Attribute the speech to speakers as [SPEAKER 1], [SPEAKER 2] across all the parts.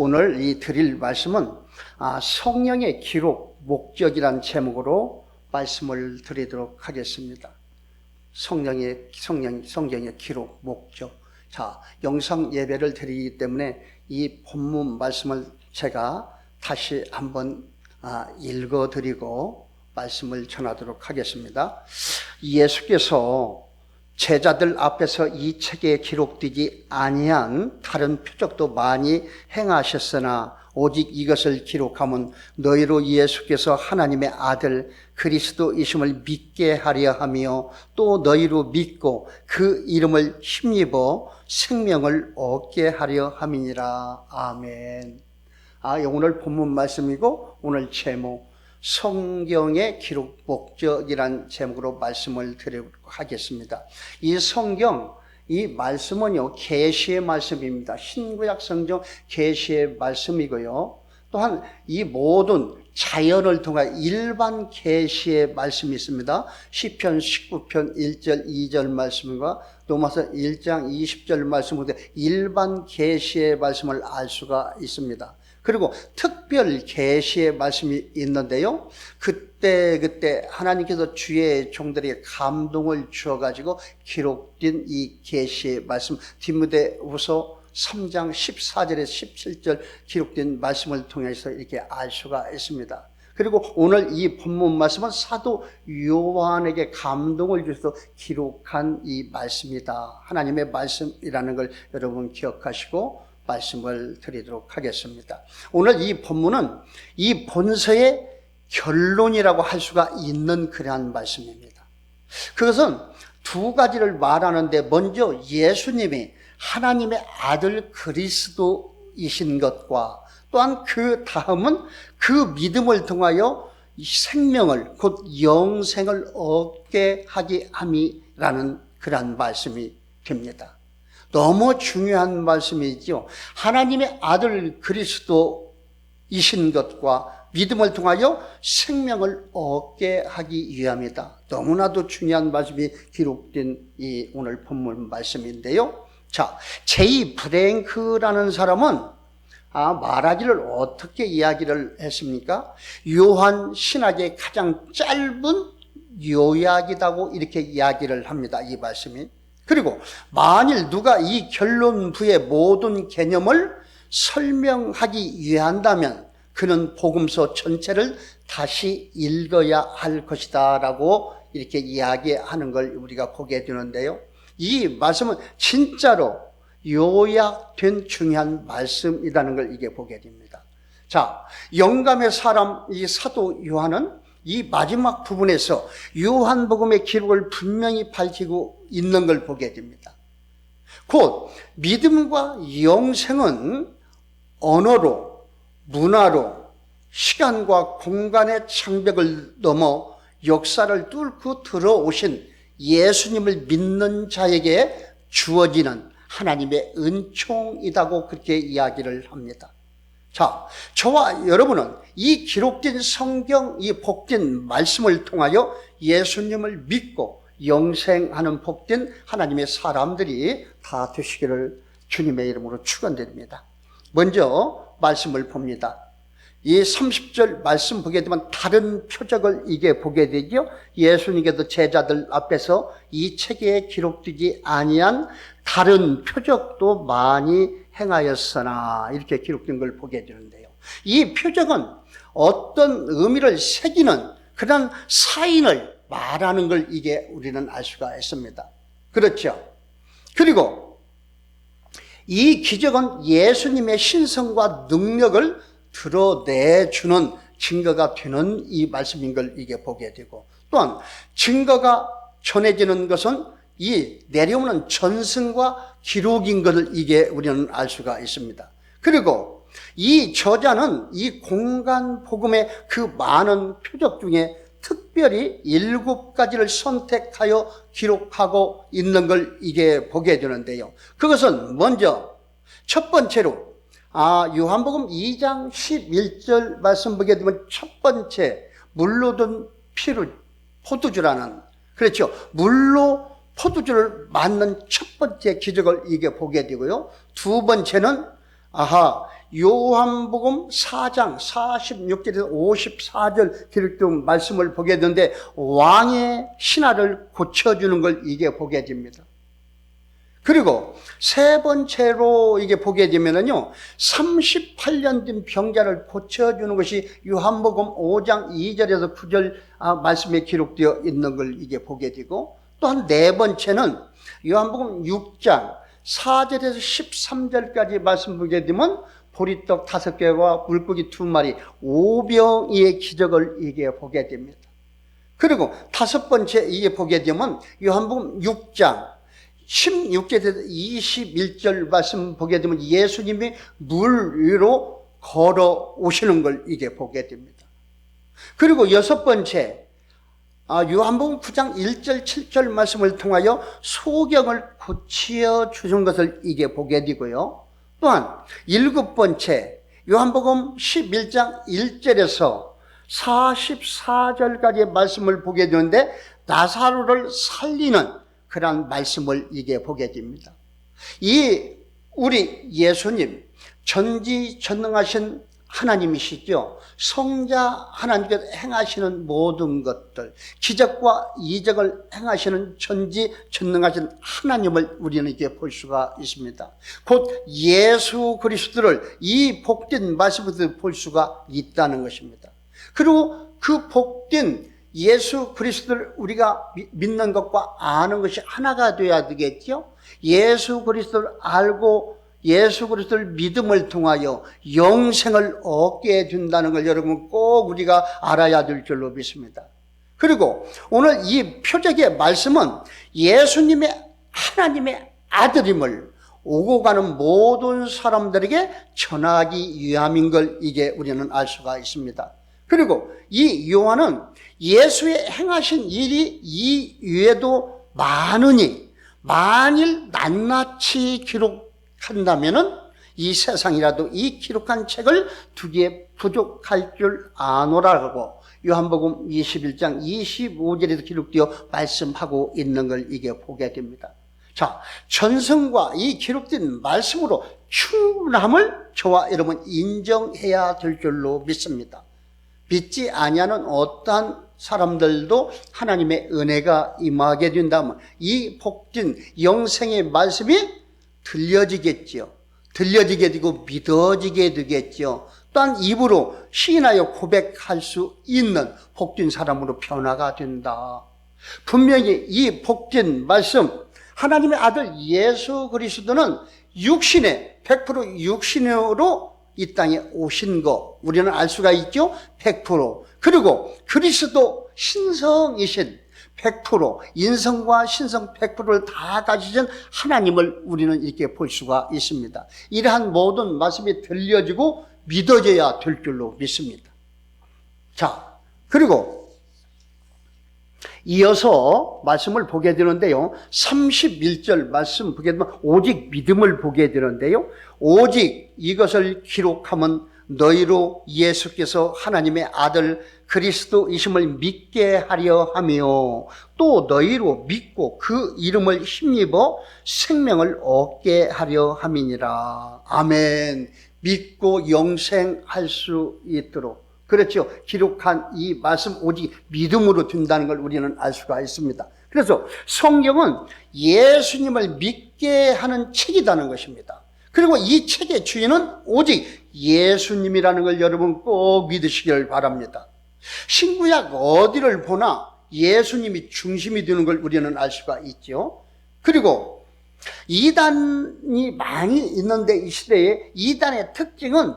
[SPEAKER 1] 오늘 이 드릴 말씀은 아, 성령의 기록 목적이란 제목으로 말씀을 드리도록 하겠습니다. 성령의 성령 성경의 기록 목적. 자, 영상 예배를 드리기 때문에 이 본문 말씀을 제가 다시 한번 아, 읽어 드리고 말씀을 전하도록 하겠습니다. 예수께서 제자들 앞에서 이 책에 기록되지 아니한 다른 표적도 많이 행하셨으나 오직 이것을 기록하면 너희로 예수께서 하나님의 아들 그리스도이심을 믿게 하려 하며 또 너희로 믿고 그 이름을 힘입어 생명을 얻게 하려 함이니라 아멘. 아, 오늘 본문 말씀이고 오늘 제목 성경의 기록 목적이란 제목으로 말씀을 드리도록 하겠습니다. 이 성경 이 말씀은요 계시의 말씀입니다. 신구약 성경 계시의 말씀이고요. 또한 이 모든 자연을 통한 일반 계시의 말씀이 있습니다. 시편 19편 1절 2절 말씀과 로마서 1장 20절 말씀으로 일반 계시의 말씀을 알 수가 있습니다. 그리고 특별 계시의 말씀이 있는데요. 그때 그때 하나님께서 주의 종들에게 감동을 주어 가지고 기록된 이 계시의 말씀 디모데후서 3장 14절에서 17절 기록된 말씀을 통해서 이렇게 알 수가 있습니다. 그리고 오늘 이 본문 말씀은 사도 요한에게 감동을 주셔서 기록한 이 말씀이다. 하나님의 말씀이라는 걸 여러분 기억하시고 말씀을 드리도록 하겠습니다. 오늘 이 본문은 이 본서의 결론이라고 할 수가 있는 그러한 말씀입니다. 그것은 두 가지를 말하는데 먼저 예수님이 하나님의 아들 그리스도이신 것과 또한 그 다음은 그 믿음을 통하여 생명을 곧 영생을 얻게 하게 함이라는 그러한 말씀이 됩니다. 너무 중요한 말씀이죠. 하나님의 아들 그리스도이신 것과 믿음을 통하여 생명을 얻게 하기 위함이다. 너무나도 중요한 말씀이 기록된 이 오늘 본문 말씀인데요. 자, 제이 브랭크라는 사람은 아, 말하기를 어떻게 이야기를 했습니까? 요한 신학의 가장 짧은 요약이라고 이렇게 이야기를 합니다. 이 말씀이. 그리고 만일 누가 이 결론부의 모든 개념을 설명하기 위한다면 그는 복음서 전체를 다시 읽어야 할 것이다 라고 이렇게 이야기하는 걸 우리가 보게 되는데요. 이 말씀은 진짜로 요약된 중요한 말씀이라는 걸 이게 보게 됩니다. 자, 영감의 사람 이 사도 요한은 이 마지막 부분에서 요한복음의 기록을 분명히 밝히고 있는 걸 보게 됩니다. 곧 믿음과 영생은 언어로, 문화로, 시간과 공간의 장벽을 넘어 역사를 뚫고 들어오신 예수님을 믿는 자에게 주어지는 하나님의 은총이라고 그렇게 이야기를 합니다. 자, 저와 여러분은 이 기록된 성경, 이 복된 말씀을 통하여 예수님을 믿고 영생하는 복된 하나님의 사람들이 다 되시기를 주님의 이름으로 축원드립니다. 먼저 말씀을 봅니다. 이 30절 말씀 보게 되면 다른 표적을 이게 보게 되죠. 예수님께서 제자들 앞에서 이 책에 기록되지 아니한 다른 표적도 많이 행하였으나 이렇게 기록된 걸 보게 되는데요. 이 표적은 어떤 의미를 새기는 그런 사인을 말하는 걸 이게 우리는 알 수가 있습니다. 그렇죠? 그리고 이 기적은 예수님의 신성과 능력을 드러내주는 증거가 되는 이 말씀인 걸 이게 보게 되고 또한 증거가 전해지는 것은 이 내려오는 전승과 기록인 것을 이게 우리는 알 수가 있습니다. 그리고 이 저자는 이 공간 복음의 그 많은 표적 중에 특별히 일곱 가지를 선택하여 기록하고 있는 걸 이게 보게 되는데요. 그것은 먼저 첫 번째로 아, 요한복음 2장 11절 말씀 보게 되면 첫 번째 물로 든 피를 포도주라는 그렇죠. 물로 포도주를 맞는 첫 번째 기적을 이게 보게 되고요. 두 번째는 아하 요한복음 4장 46절에서 54절 기록된 말씀을 보게 되는데 왕의 신하를 고쳐주는 걸 이게 보게 됩니다. 그리고 세 번째로 이게 보게 되면은요, 38년 된 병자를 고쳐주는 것이 요한복음 5장 2절에서 9절 아, 말씀에 기록되어 있는 걸 이게 보게 되고, 또한 네 번째는 요한복음 6장 4절에서 13절까지 말씀 보게 되면 보리떡 다섯 개와 물고기 두 마리, 오병이의 기적을 이게 보게 됩니다. 그리고 다섯 번째 이게 보게 되면 요한복음 6장 16절에서 21절 말씀 보게 되면 예수님이 물 위로 걸어 오시는 걸 이게 보게 됩니다. 그리고 여섯 번째, 아, 요한복음 9장 1절, 7절 말씀을 통하여 소경을 고치어 주신 것을 이게 보게 되고요. 또한 일곱 번째, 요한복음 11장 1절에서 44절까지의 말씀을 보게 되는데 나사로를 살리는 그러한 말씀을 이게 보게 됩니다. 이 우리 예수님 전지전능하신 하나님이시죠. 성자 하나님께서 행하시는 모든 것들, 기적과 이적을 행하시는 전지 전능하신 하나님을 우리는 이게 볼 수가 있습니다. 곧 예수 그리스도를 이 복된 말씀에서 볼 수가 있다는 것입니다. 그리고 그 복된 예수 그리스도를 우리가 미- 믿는 것과 아는 것이 하나가 되어야 되겠죠. 예수 그리스도를 알고 예수 그리스도를 믿음을 통하여 영생을 얻게 된다는 걸 여러분 꼭 우리가 알아야 될 줄로 믿습니다. 그리고 오늘 이 표적의 말씀은 예수님의 하나님의 아들임을 오고 가는 모든 사람들에게 전하기 위함인 걸 이게 우리는 알 수가 있습니다. 그리고 이 요한은 예수의 행하신 일이 이 외에도 많으니 만일 낱낱이 기록한다면은 이 세상이라도 이 기록한 책을 두개 부족할 줄 아노라고 요한복음 21장 25절에도 기록되어 말씀하고 있는 걸 이게 보게 됩니다. 자, 전성과 이 기록된 말씀으로 충분함을 저와 여러분 인정해야 될 줄로 믿습니다. 믿지 아니하는 어떠한 사람들도 하나님의 은혜가 임하게 된다면 이 복된 영생의 말씀이 들려지겠지요. 들려지게 되고 믿어지게 되겠지요. 또한 입으로 시인하여 고백할 수 있는 복된 사람으로 변화가 된다. 분명히 이 복된 말씀, 하나님의 아들 예수 그리스도는 육신에 100% 육신으로 이 땅에 오신 거 우리는 알 수가 있죠. 100% 그리고 그리스도 신성이신 100% 인성과 신성 100%를 다 가지신 하나님을 우리는 이렇게 볼 수가 있습니다. 이러한 모든 말씀이 들려지고 믿어져야 될 줄로 믿습니다. 자, 그리고 이어서 말씀을 보게 되는데요. 31절 말씀 보게 되면 오직 믿음을 보게 되는데요. 오직 이것을 기록하면 너희로 예수께서 하나님의 아들 그리스도이심을 믿게 하려 하며 또 너희로 믿고 그 이름을 힘입어 생명을 얻게 하려 함이니라. 아멘. 믿고 영생할 수 있도록 그렇죠. 기록한 이 말씀 오직 믿음으로 된다는 걸 우리는 알 수가 있습니다. 그래서 성경은 예수님을 믿게 하는 책이라는 것입니다. 그리고 이 책의 주인은 오직 예수님이라는 걸 여러분 꼭 믿으시길 바랍니다. 신구약 어디를 보나 예수님이 중심이 되는 걸 우리는 알 수가 있죠. 그리고 이단이 많이 있는데 이 시대에 이단의 특징은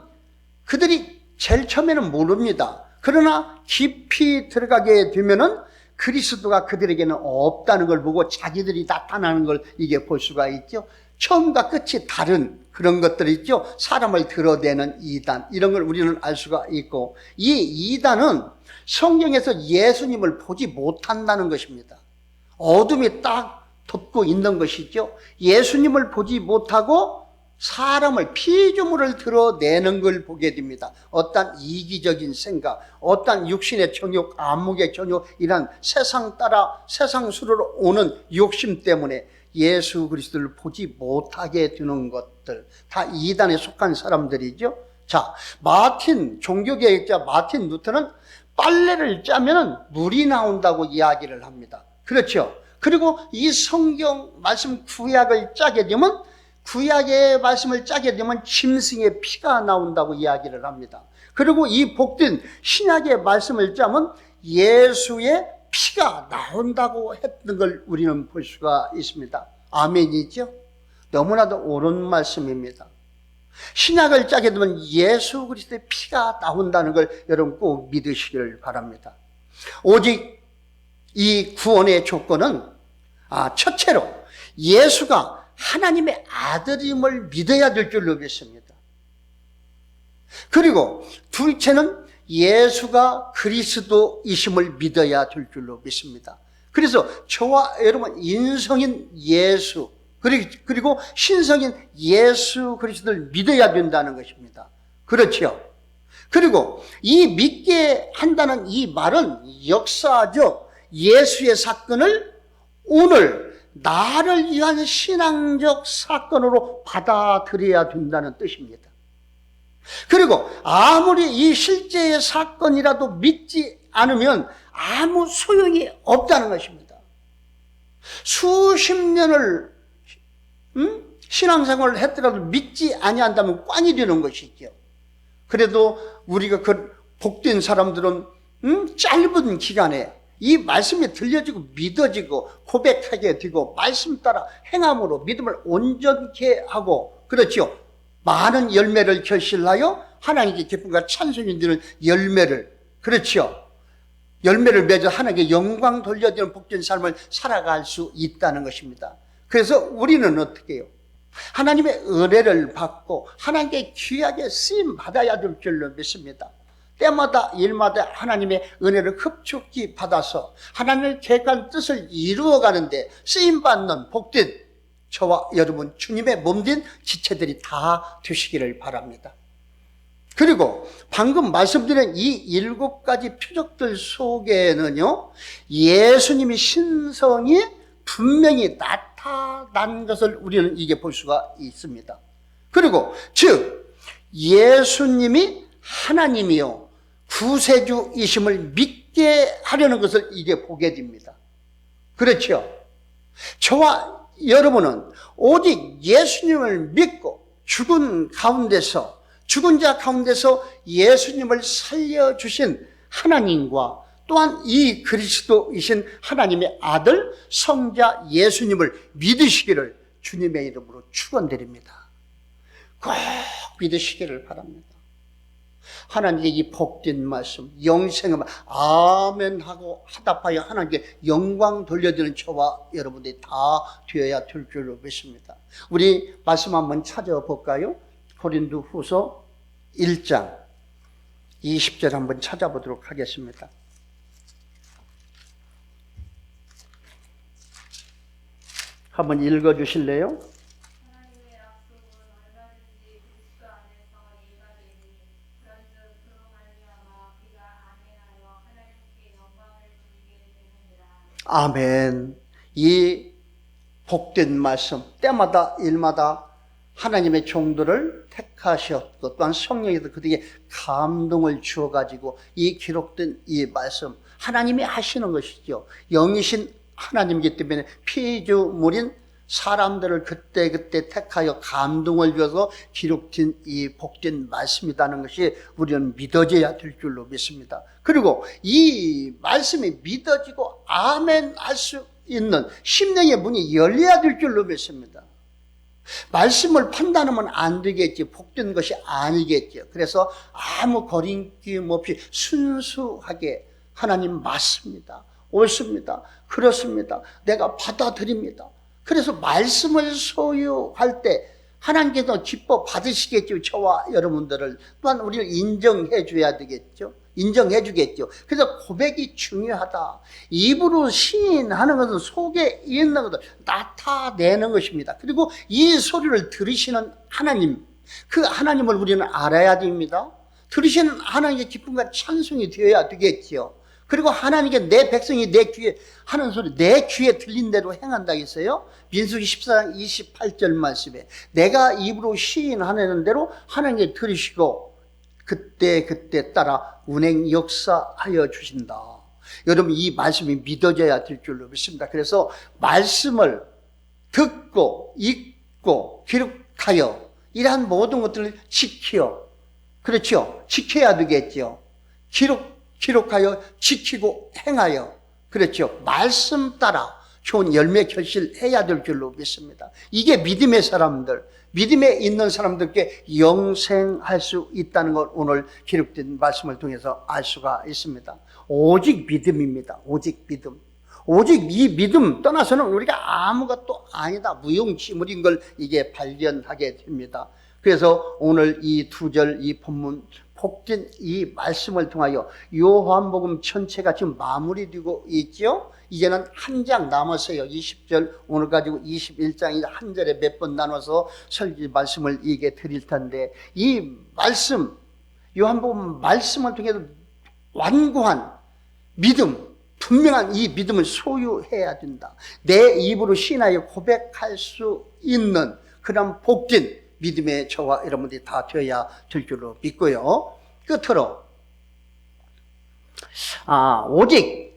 [SPEAKER 1] 그들이 제일 처음에는 모릅니다. 그러나 깊이 들어가게 되면은 그리스도가 그들에게는 없다는 걸 보고 자기들이 나타나는 걸 이게 볼 수가 있죠. 처음과 끝이 다른 그런 것들이 있죠. 사람을 드러내는 이단 이런 걸 우리는 알 수가 있고 이 이단은 성경에서 예수님을 보지 못한다는 것입니다. 어둠이 딱 덮고 있는 것이죠. 예수님을 보지 못하고 사람을 피조물을 드러내는 걸 보게 됩니다. 어떤 이기적인 생각, 어떤 육신의 정욕, 안목의 정욕, 이런 세상 따라 세상 수로 오는 욕심 때문에 예수 그리스도를 보지 못하게 되는 것들 다 이단에 속한 사람들이죠. 자, 마틴 종교개혁자 마틴 루터는 빨래를 짜면은 물이 나온다고 이야기를 합니다. 그렇죠. 그리고 이 성경 말씀 구약을 짜게 되면 구약의 말씀을 짜게 되면 짐승의 피가 나온다고 이야기를 합니다. 그리고 이 복된 신약의 말씀을 짜면 예수의 피가 나온다고 했던 걸 우리는 볼 수가 있습니다. 아멘이죠? 너무나도 옳은 말씀입니다. 신약을 짜게 되면 예수 그리스도의 피가 나온다는 걸 여러분 꼭 믿으시기를 바랍니다. 오직 이 구원의 조건은 아, 첫째로 예수가 하나님의 아들임을 믿어야 될 줄로 믿습니다. 그리고 둘째는 예수가 그리스도이심을 믿어야 될 줄로 믿습니다. 그래서 저와 여러분 인성인 예수 그리고 신성인 예수 그리스도를 믿어야 된다는 것입니다. 그렇죠? 그리고 이 믿게 한다는 이 말은 역사적 예수의 사건을 오늘 나를 위한 신앙적 사건으로 받아들여야 된다는 뜻입니다. 그리고 아무리 이 실제의 사건이라도 믿지 않으면 아무 소용이 없다는 것입니다. 수십 년을 음? 신앙생활을 했더라도 믿지 아니한다면 꽝이 되는 것이죠. 그래도 우리가 그 복된 사람들은 음? 짧은 기간에 이 말씀이 들려지고 믿어지고 고백하게 되고 말씀 따라 행함으로 믿음을 온전케 하고 그렇죠. 많은 열매를 결실하여 하나님께 기쁨과 찬송이 되는 열매를 그렇죠. 열매를 맺어 하나님께 영광 돌려드리는 복된 삶을 살아갈 수 있다는 것입니다. 그래서 우리는 어떻게 해요? 하나님의 은혜를 받고 하나님께 귀하게 쓰임 받아야 될 줄로 믿습니다. 때마다 일마다 하나님의 은혜를 급속히 받아서 하나님의 계획한 뜻을 이루어가는데 쓰임 받는 복된 저와 여러분 주님의 몸된 지체들이 다 되시기를 바랍니다. 그리고 방금 말씀드린 이 일곱 가지 표적들 속에는요, 예수님이 신성이 분명히 나타난 것을 우리는 이게 볼 수가 있습니다. 그리고 즉, 예수님이 하나님이요, 구세주이심을 믿게 하려는 것을 이게 보게 됩니다. 그렇죠? 저와 여러분은 오직 예수님을 믿고 죽은 가운데서 죽은 자 가운데서 예수님을 살려주신 하나님과 또한 이 그리스도이신 하나님의 아들 성자 예수님을 믿으시기를 주님의 이름으로 축원드립니다. 꼭 믿으시기를 바랍니다. 하나님께 이 복된 말씀, 영생의 말, 아멘 하고 하답하여 하나님께 영광 돌려드리는 저와 여러분들이 다 되어야 될 줄로 믿습니다. 우리 말씀 한번 찾아볼까요? 고린도 후서 1장 20절 한번 찾아보도록 하겠습니다. 한번 읽어 주실래요?
[SPEAKER 2] 하나님의 약속은 얼마든지 그리스도 안에서 예가 되니 그런즉 그로 말미암아 그가 아멘하여 하나님께 영광을 돌리게 되느니라
[SPEAKER 1] 아멘. 이 복된 말씀, 때마다 일마다 하나님의 종들을 택하셨고, 또한 성령에서 그들에게 감동을 주어가지고 이 기록된 이 말씀, 하나님이 하시는 것이죠. 영이신 하나님이기 때문에 피조물인 사람들을 그때그때 택하여 감동을 줘서 기록된 이 복된 말씀이라는 것이 우리는 믿어져야 될 줄로 믿습니다. 그리고 이 말씀이 믿어지고 아멘 할 수 있는 심령의 문이 열려야 될 줄로 믿습니다. 말씀을 판단하면 안 되겠지. 복된 것이 아니겠죠. 그래서 아무 거린낌 없이 순수하게 하나님 맞습니다. 옳습니다. 그렇습니다. 내가 받아들입니다. 그래서 말씀을 소유할 때 하나님께서 기뻐 받으시겠죠. 저와 여러분들을 또한 우리를 인정해 줘야 되겠죠. 인정해 주겠죠. 그래서 고백이 중요하다. 입으로 시인하는 것은 속에 있는 것을 나타내는 것입니다. 그리고 이 소리를 들으시는 하나님, 그 하나님을 우리는 알아야 됩니다. 들으시는 하나님의 기쁨과 찬송이 되어야 되겠지요. 그리고 하나님께 내 백성이 내 귀에 하는 소리 내 귀에 들린 대로 행한다 했어요. 민수기 14장 28절 말씀에 내가 입으로 시인하는 대로 하나님께 들으시고 그때 그때 따라 운행 역사하여 주신다. 여러분 이 말씀이 믿어져야 될 줄로 믿습니다. 그래서 말씀을 듣고 읽고 기록하여 이러한 모든 것들을 지켜 그렇죠. 지켜야 되겠죠. 기록 기록하여 지키고 행하여 그렇죠. 말씀 따라 좋은 열매 결실해야 될 줄로 믿습니다. 이게 믿음의 사람들, 믿음에 있는 사람들께 영생할 수 있다는 걸 오늘 기록된 말씀을 통해서 알 수가 있습니다. 오직 믿음입니다. 오직 믿음. 오직 이 믿음 떠나서는 우리가 아무것도 아니다. 무용지물인 걸 이게 발견하게 됩니다. 그래서 오늘 이 두 절 이 본문 복된 이 말씀을 통하여 요한복음 전체가 지금 마무리되고 있죠. 이제는 한 장 남았어요. 20절 오늘 가지고 21장이 한 절에 몇 번 나눠서 설교 말씀을 이게 드릴 텐데 이 말씀 요한복음 말씀을 통해서 완고한 믿음 분명한 이 믿음을 소유해야 된다. 내 입으로 신하여 고백할 수 있는 그런 복된 믿음의 저와 여러분들이 다 되어야 될 줄로 믿고요. 끝으로 아, 오직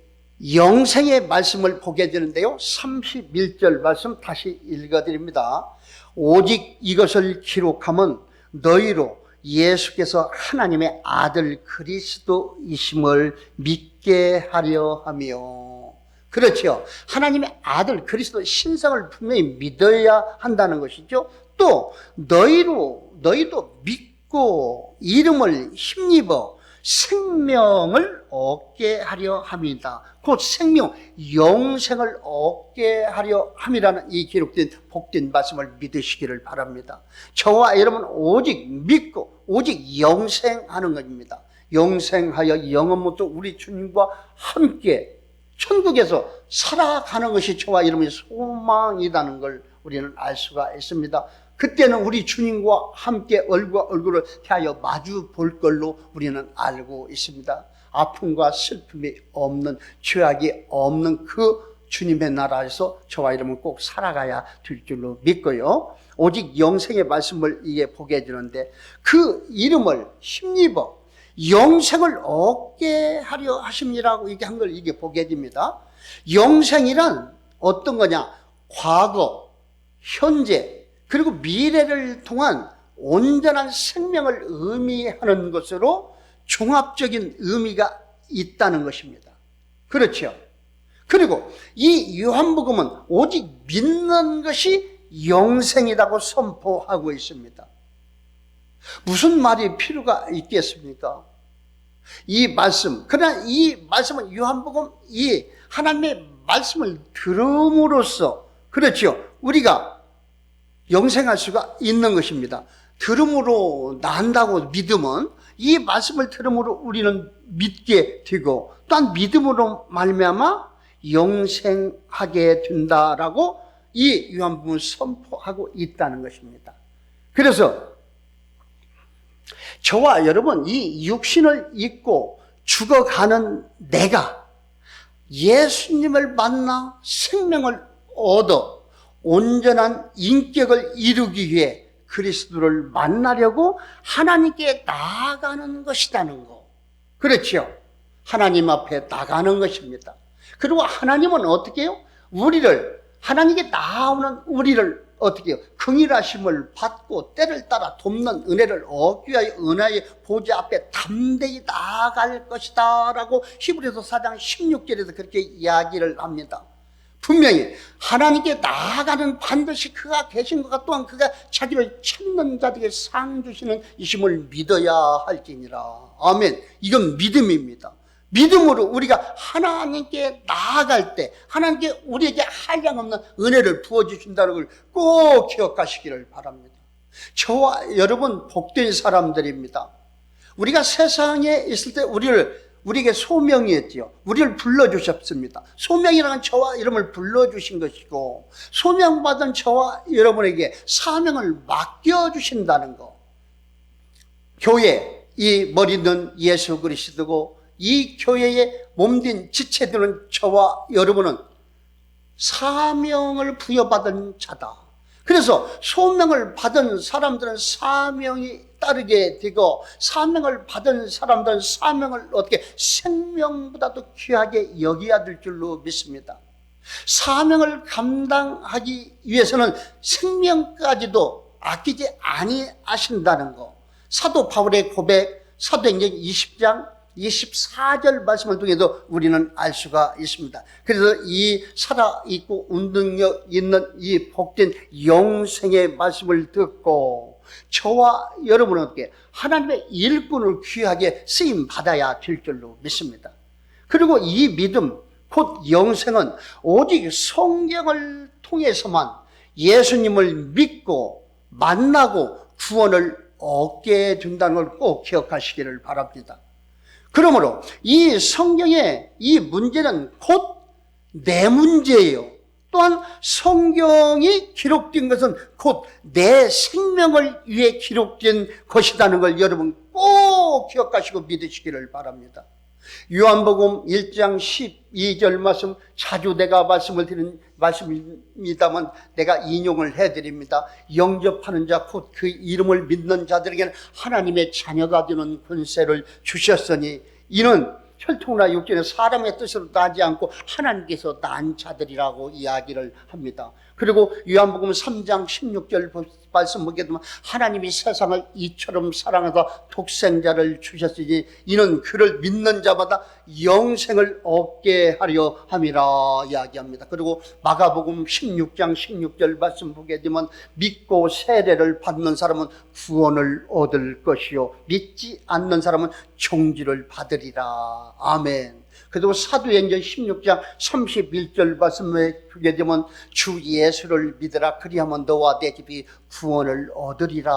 [SPEAKER 1] 영생의 말씀을 보게 되는데요. 31절 말씀 다시 읽어드립니다. 오직 이것을 기록하면 너희로 예수께서 하나님의 아들 그리스도이심을 믿게 하려 하며 그렇죠. 하나님의 아들 그리스도 신성을 분명히 믿어야 한다는 것이죠. 또 너희로 너희도 믿고 이름을 힘입어 생명을 얻게 하려 합니다. 곧 생명, 영생을 얻게 하려 함이라는 이 기록된 복된 말씀을 믿으시기를 바랍니다. 저와 여러분 오직 믿고 오직 영생하는 것입니다. 영생하여 영원부터 우리 주님과 함께 천국에서 살아가는 것이 저와 여러분의 소망이라는 걸 우리는 알 수가 있습니다. 그때는 우리 주님과 함께 얼굴과 얼굴을 대하여 마주 볼 걸로 우리는 알고 있습니다. 아픔과 슬픔이 없는 죄악이 없는 그 주님의 나라에서 저와 여러분 꼭 살아가야 될 줄로 믿고요. 오직 영생의 말씀을 이게 보게 해주는데 그 이름을 힘입어 영생을 얻게 하려 하심이라고 이게 한걸 이게 보게 됩니다. 영생이란 어떤 거냐? 과거, 현재, 그리고 미래를 통한 온전한 생명을 의미하는 것으로 종합적인 의미가 있다는 것입니다. 그렇죠. 그리고 이 요한복음은 오직 믿는 것이 영생이라고 선포하고 있습니다. 무슨 말이 필요가 있겠습니까? 이 말씀, 그러나 이 말씀은 요한복음 이 하나님의 말씀을 들음으로써 그렇죠. 우리가 영생할 수가 있는 것입니다. 들음으로 난다고 믿음은 이 말씀을 들음으로 우리는 믿게 되고 또한 믿음으로 말미암아 영생하게 된다라고 이 요한복음을 선포하고 있다는 것입니다. 그래서 저와 여러분 이 육신을 입고 죽어가는 내가 예수님을 만나 생명을 얻어 온전한 인격을 이루기 위해 그리스도를 만나려고 하나님께 나아가는 것이라는 거. 그렇죠. 하나님 앞에 나가는 것입니다. 그리고 하나님은 어떻게 해요? 우리를, 하나님께 나오는 우리를 어떻게 해요? 긍일하심을 받고 때를 따라 돕는 은혜를 얻기 위하여 은혜의 보좌 앞에 담대히 나아갈 것이다 라고 히브리서 4장 16절에서 그렇게 이야기를 합니다. 분명히 하나님께 나아가는 반드시 그가 계신 것과 또한 그가 자기를 찾는 자들에게 상 주시는 이심을 믿어야 할지니라. 아멘. 이건 믿음입니다. 믿음으로 우리가 하나님께 나아갈 때 하나님께 우리에게 한량없는 은혜를 부어주신다는 걸 꼭 기억하시기를 바랍니다. 저와 여러분 복된 사람들입니다. 우리가 세상에 있을 때 우리를 우리에게 소명이 있지요. 우리를 불러주셨습니다. 소명이라는 저와 이름을 불러주신 것이고, 소명받은 저와 여러분에게 사명을 맡겨주신다는 거. 교회, 이 머리는 예수 그리스도고, 이 교회에 몸된 지체들은 저와 여러분은 사명을 부여받은 자다. 그래서 소명을 받은 사람들은 사명이 따르게 되고 사명을 받은 사람들은 사명을 어떻게 생명보다도 귀하게 여겨야 될 줄로 믿습니다. 사명을 감당하기 위해서는 생명까지도 아끼지 아니하신다는 거. 사도 바울의 고백 사도행전 20장 24절 말씀을 통해서 우리는 알 수가 있습니다. 그래서 이 살아있고 운동력 있는 이 복된 영생의 말씀을 듣고 저와 여러분은 어떻게 하나님의 일꾼을 귀하게 쓰임 받아야 될 줄로 믿습니다. 그리고 이 믿음, 곧 영생은 오직 성경을 통해서만 예수님을 믿고 만나고 구원을 얻게 된다는 걸 꼭 기억하시기를 바랍니다. 그러므로 이 성경의 이 문제는 곧 내 문제예요. 또한 성경이 기록된 것은 곧 내 생명을 위해 기록된 것이라는 걸 여러분 꼭 기억하시고 믿으시기를 바랍니다. 요한복음 1장 12절 말씀 자주 내가 말씀을 드린 말씀입니다만 내가 인용을 해드립니다. 영접하는 자 곧 그 이름을 믿는 자들에게는 하나님의 자녀가 되는 권세를 주셨으니 이는 혈통이나 육신의 사람의 뜻으로 나지 않고 하나님께서 난 자들이라고 이야기를 합니다. 그리고 요한복음 3장 16절 말씀 보게 되면 하나님이 세상을 이처럼 사랑하사 독생자를 주셨으니 이는 그를 믿는 자마다 영생을 얻게 하려 함이라 이야기합니다. 그리고 마가복음 16장 16절 말씀 보게 되면 믿고 세례를 받는 사람은 구원을 얻을 것이요 믿지 않는 사람은 종지를 받으리라. 아멘. 그리고 사도행전 16장 31절 말씀에 보게 되면 주 예수를 믿으라. 그리하면 너와 내 집이 구원을 얻으리라.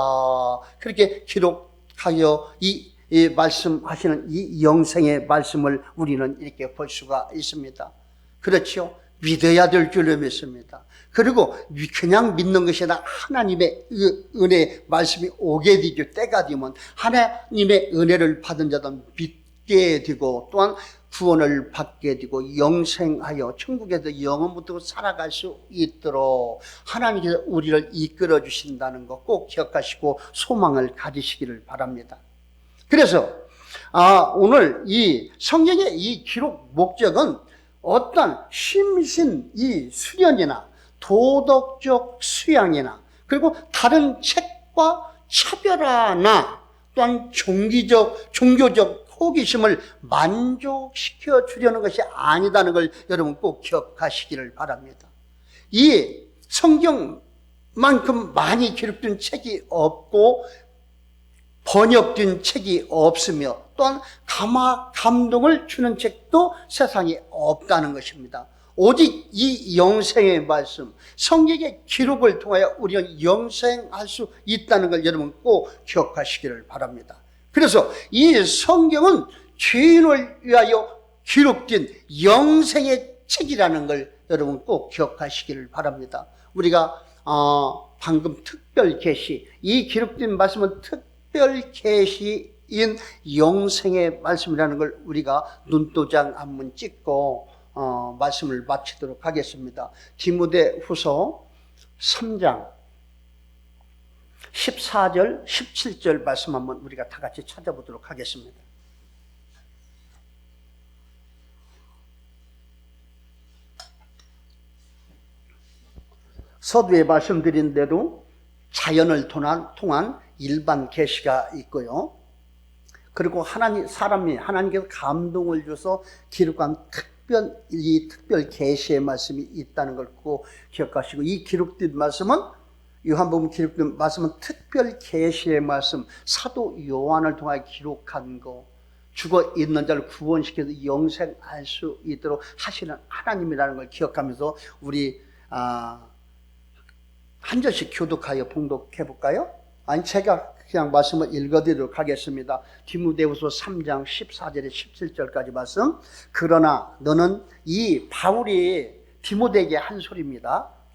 [SPEAKER 1] 그렇게 기록하여 이, 이 말씀하시는 이 영생의 말씀을 우리는 이렇게 볼 수가 있습니다. 그렇죠 믿어야 될 줄로 믿습니다. 그리고 그냥 믿는 것이 아니라 하나님의 은혜 말씀이 오게 되죠. 때가 되면 하나님의 은혜를 받은 자는 믿 게 되고 또한 구원을 받게 되고 영생하여 천국에서 영원부터 살아갈 수 있도록 하나님께서 우리를 이끌어 주신다는 거 꼭 기억하시고 소망을 가지시기를 바랍니다. 그래서 아, 오늘 이 성경의 이 기록 목적은 어떤 심신 이 수련이나 도덕적 수양이나 그리고 다른 책과 차별화나 또한 종기적 종교적 호기심을 만족시켜 주려는 것이 아니다는 걸 여러분 꼭 기억하시기를 바랍니다. 이 성경만큼 많이 기록된 책이 없고 번역된 책이 없으며 또한 감화 감동을 주는 책도 세상에 없다는 것입니다. 오직 이 영생의 말씀, 성경의 기록을 통하여 우리는 영생할 수 있다는 걸 여러분 꼭 기억하시기를 바랍니다. 그래서 이 성경은 죄인을 위하여 기록된 영생의 책이라는 걸 여러분 꼭 기억하시기를 바랍니다. 우리가 어, 방금 특별 계시, 이 기록된 말씀은 특별 계시인 영생의 말씀이라는 걸 우리가 눈도장 한번 찍고 어, 말씀을 마치도록 하겠습니다. 디모데 후서 3장 14절, 17절 말씀 한번 우리가 다 같이 찾아보도록 하겠습니다. 서두에 말씀드린 대로 자연을 통한, 통한 일반 계시가 있고요. 그리고 하나님, 사람이 하나님께서 감동을 줘서 기록한 특별, 이 특별 계시의 말씀이 있다는 걸 꼭 기억하시고, 이 기록된 말씀은 요한복음 말씀은 특별 계시의 말씀, 사도 요한을 통하여 기록한 거, 죽어 있는 자를 구원시켜서 영생할 수 있도록 하시는 하나님이라는 걸 기억하면서 우리 아, 한 절씩 교독하여 봉독해 볼까요? 아니 제가 그냥 말씀을 읽어드리도록 하겠습니다. 디모데후서 3장 14절에 17절까지 말씀. 그러나 너는 이 바울이 디모데에게 한 소리입니다.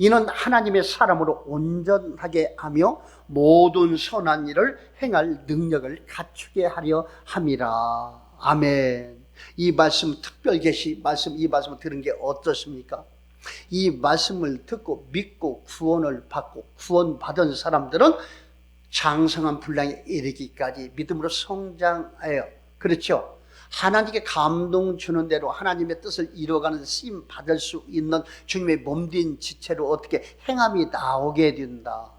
[SPEAKER 1] 이는 하나님의 사람으로 온전하게 하며 모든 선한 일을 행할 능력을 갖추게 하려 함이라. 아멘. 이 말씀 특별 계시 말씀 이 말씀을 들은 게 어떻습니까? 이 말씀을 듣고 믿고 구원을 받고 구원받은 사람들은 장성한 분량에 이르기까지 믿음으로 성장해요. 그렇죠? 하나님께 감동 주는 대로 하나님의 뜻을 이루어가는 쓰임 받을 수 있는 주님의 몸된 지체로 어떻게 행함이 나오게 된다.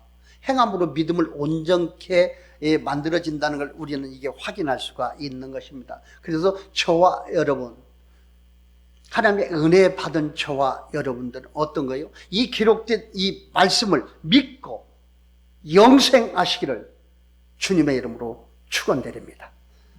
[SPEAKER 1] 행함으로 믿음을 온전케 예, 만들어진다는 걸 우리는 이게 확인할 수가 있는 것입니다. 그래서 저와 여러분, 하나님의 은혜 받은 저와 여러분들은 어떤 거예요? 이 기록된 이 말씀을 믿고 영생하시기를 주님의 이름으로 축원드립니다.